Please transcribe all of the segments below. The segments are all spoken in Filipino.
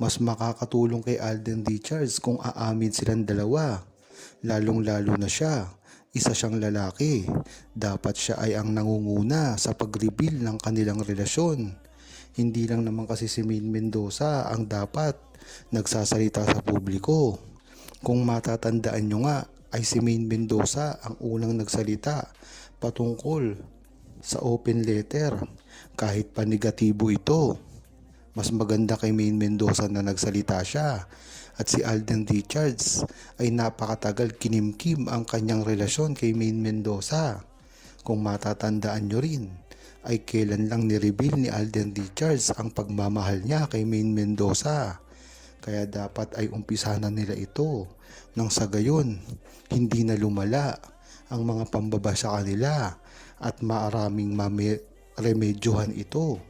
Mas makakatulong kay Alden Richards kung aamin silang dalawa. Lalong-lalo na siya. Isa siyang lalaki. Dapat siya ay ang nangunguna sa pag-reveal ng kanilang relasyon. Hindi lang naman kasi si Maine Mendoza ang dapat nagsasalita sa publiko. Kung matatandaan nyo nga ay si Maine Mendoza ang unang nagsalita patungkol sa open letter kahit pa negatibo ito. Mas maganda kay Maine Mendoza na nagsalita siya at si Alden Richards ay napakatagal kinimkim ang kanyang relasyon kay Maine Mendoza. Kung matatandaan nyo rin, ay kailan lang ni-reveal ni Alden Richards ang pagmamahal niya kay Maine Mendoza. Kaya dapat ay umpisa na nila ito nang sa gayon hindi na lumala ang mga pambaba sa kanila at maaraming mame- remedyohan ito.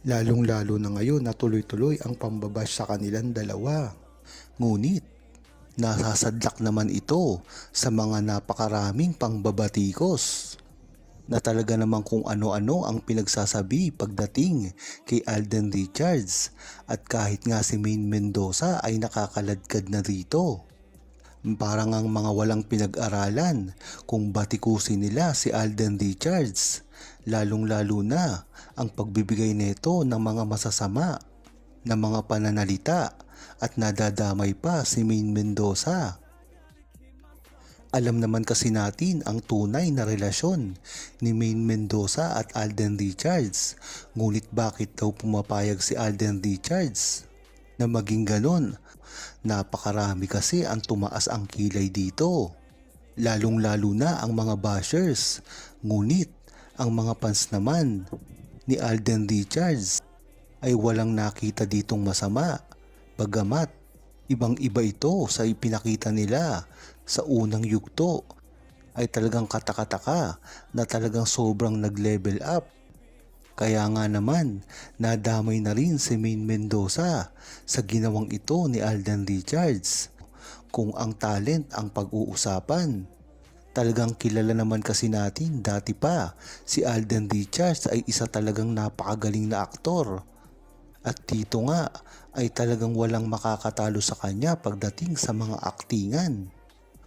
Lalong-lalo na ngayon na tuloy-tuloy ang pambabash sa kanilang dalawa. Ngunit, nasasadlak naman ito sa mga napakaraming pangbabatikos na talaga namang kung ano-ano ang pinagsasabi pagdating kay Alden Richards at kahit nga si Maine Mendoza ay nakakaladkad na rito. Parang ang mga walang pinag-aralan kung batikusin nila si Alden Richards, lalong-lalo na ang pagbibigay nito ng mga masasama na mga pananalita at nadadamay pa si Maine Mendoza. Alam naman kasi natin ang tunay na relasyon ni Maine Mendoza at Alden Richards. Ngunit bakit daw pumapayag si Alden Richards na maging ganon? Napakarami kasi ang tumaas ang kilay dito. Lalong-lalo na ang mga bashers. Ngunit ang mga fans naman ni Alden Richards ay walang nakita ditong masama. Bagamat ibang-iba ito sa ipinakita nila sa unang yugto ay talagang katakataka na talagang sobrang nag-level up. Kaya nga naman, nadamay na rin si Maine Mendoza sa ginawang ito ni Alden Richards. Kung ang talent ang pag-uusapan, talagang kilala naman kasi natin dati pa si Alden Richards ay isa talagang napakagaling na aktor. At dito nga ay talagang walang makakatalo sa kanya pagdating sa mga aktingan.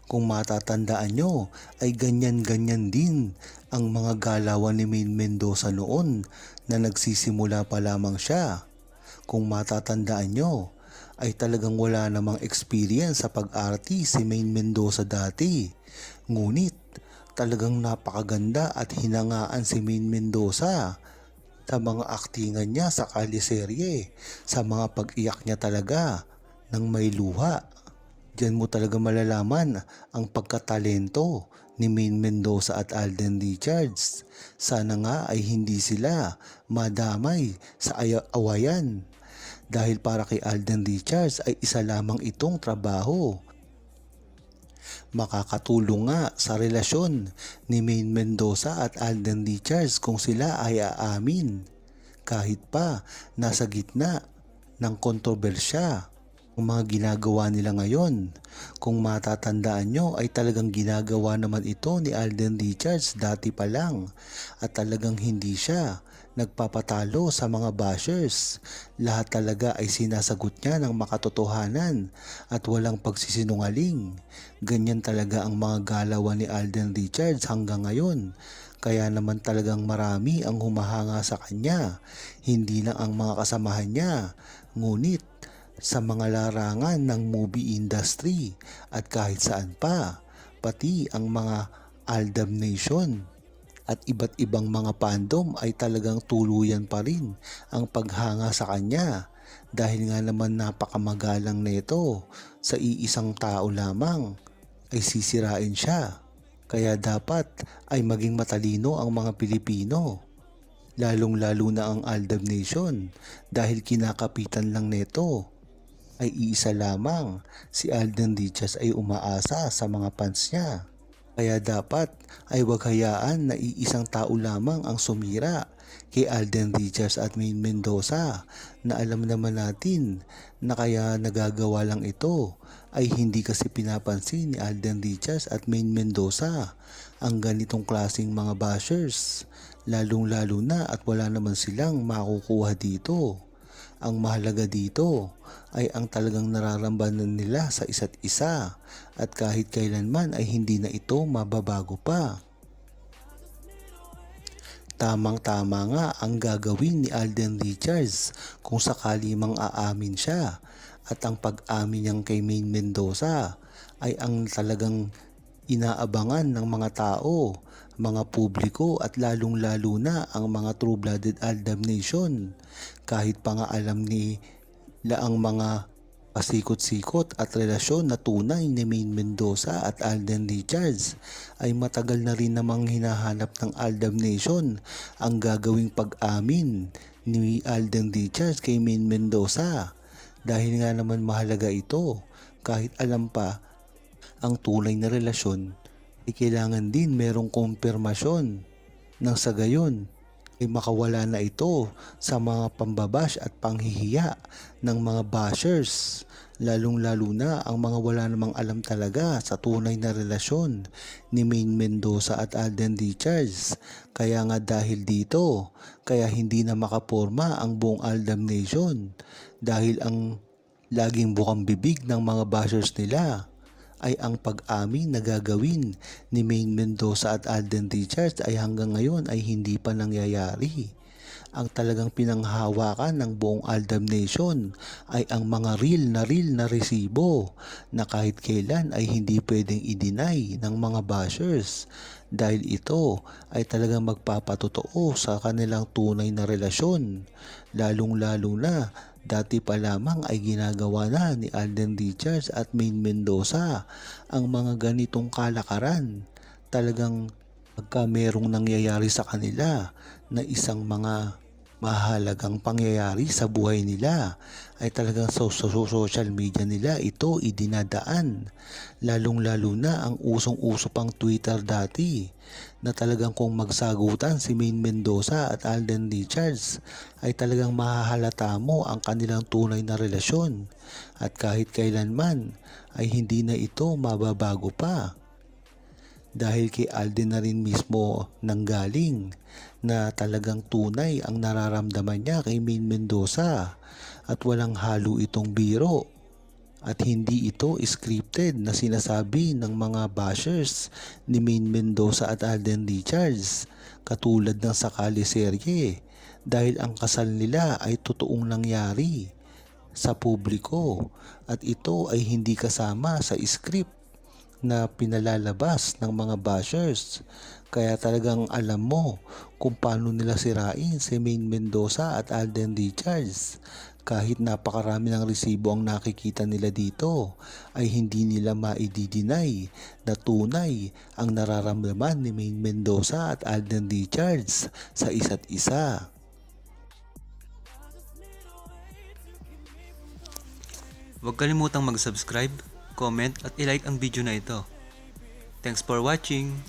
Kung matatandaan nyo ay ganyan-ganyan din ang mga galawan ni Maine Mendoza noon na nagsisimula pa lamang siya. Kung matatandaan nyo ay talagang wala namang experience sa pag-arty si Maine Mendoza dati. Ngunit talagang napakaganda at hinangaan si Maine Mendoza sa mga aktingan niya sa kaliserye, sa mga pag-iyak niya talaga ng may luha. Diyan mo talaga malalaman ang pagkatalento ni Maine Mendoza at Alden Richards. Sana nga ay hindi sila madamay sa aya- awayan. Dahil para kay Alden Richards ay isa lamang itong trabaho. Makakatulong nga sa relasyon ni Maine Mendoza at Alden Richards kung sila ay aamin. Kahit pa nasa gitna ng kontrobersya ang mga ginagawa nila ngayon. Kung matatandaan nyo ay talagang ginagawa naman ito ni Alden Richards dati pa lang at talagang hindi siya nagpapatalo sa mga bashers. Lahat talaga ay sinasagot niya ng makatotohanan at walang pagsisinungaling. Ganyan talaga ang mga galawan ni Alden Richards hanggang ngayon. Kaya naman talagang marami ang humahanga sa kanya. Hindi lang ang mga kasamahan niya, ngunit sa mga larangan ng movie industry at kahit saan pa, pati ang mga Aldam Nation at iba't ibang mga fandom ay talagang tuluyan pa rin ang paghanga sa kanya dahil nga naman napakamagalang nito sa iisang tao lamang ay sisirain siya. Kaya dapat ay maging matalino ang mga Pilipino. Lalong-lalo na ang Aldab Nation dahil kinakapitan lang nito ay iisa lamang. Si Alden Richards ay umaasa sa mga fans niya. Kaya dapat ay wag hayaan na iisang tao lamang ang sumira kay Alden Richards at Maine Mendoza na alam naman natin na kaya nagagawa lang ito ay hindi kasi pinapansin ni Alden Richards at Maine Mendoza ang ganitong klasing mga bashers lalong lalo na at wala naman silang makukuha dito Ang mahalaga dito ay ang talagang nararamdaman nila sa isa't isa at kahit kailanman ay hindi na ito mababago pa. Tamang-tama nga ang gagawin ni Alden Richards kung sakali mang aamin siya at ang pag-amin niyang kay Maine Mendoza ay ang talagang inaabangan ng mga tao, mga publiko at lalong-lalo na ang mga true-blooded Aldam Nation. Kahit pa nga alam ni laang mga pasikot-sikot at relasyon na tunay ni Maine Mendoza at Alden Richards ay matagal na rin namang hinahanap ng Aldam Nation ang gagawing pag-amin ni Alden Richards kay Maine Mendoza dahil nga naman mahalaga ito kahit alam pa ang tunay na relasyon kailangan din merong kumpirmasyon nang sa gayon ay makawala na ito sa mga pambabash at panghihiya ng mga bashers. Lalong lalo na ang mga wala namang alam talaga sa tunay na relasyon ni Maine Mendoza at Alden Richards. Kaya nga dahil dito kaya hindi na makaporma ang buong Aldam Nation dahil ang laging bukang bibig ng mga bashers nila ay ang pag-amin na gagawin ni Maine Mendoza at Alden Richards ay hanggang ngayon ay hindi pa nangyayari. Ang talagang pinanghawakan ng buong Aldam Nation ay ang mga real na real na resibo na kahit kailan ay hindi pwedeng i-deny ng mga bashers dahil ito ay talagang magpapatotoo sa kanilang tunay na relasyon lalong lalo na Dati pa lamang ay ginagawa na ni Alden Richards at Maine Mendoza ang mga ganitong kalakaran. Talagang pagka merong nangyayari sa kanila na isang mga mahalagang pangyayari sa buhay nila ay talagang sa so, so, social media nila ito idinadaan. Lalong lalo na ang usong-uso pang Twitter dati na talagang kung magsagutan si Maine Mendoza at Alden Richards ay talagang mahahalata mo ang kanilang tunay na relasyon. At kahit kailanman ay hindi na ito mababago pa. Dahil kay Alden na rin mismo nanggaling na talagang tunay ang nararamdaman niya kay Maine Mendoza at walang halo itong biro at hindi ito scripted na sinasabi ng mga bashers ni Maine Mendoza at Alden Richards katulad ng sakali serye dahil ang kasal nila ay totoong nangyari sa publiko at ito ay hindi kasama sa script na pinalalabas ng mga bashers. Kaya talagang alam mo kung paano nila sirain si Maine Mendoza at Alden Richards. Kahit napakarami ng resibo ang nakikita nila dito, ay hindi nila maididinay na tunay ang nararamdaman ni Maine Mendoza at Alden Richards sa isa't isa. Huwag kalimutang mag-subscribe, comment at ilike ang video na ito. Thanks for watching!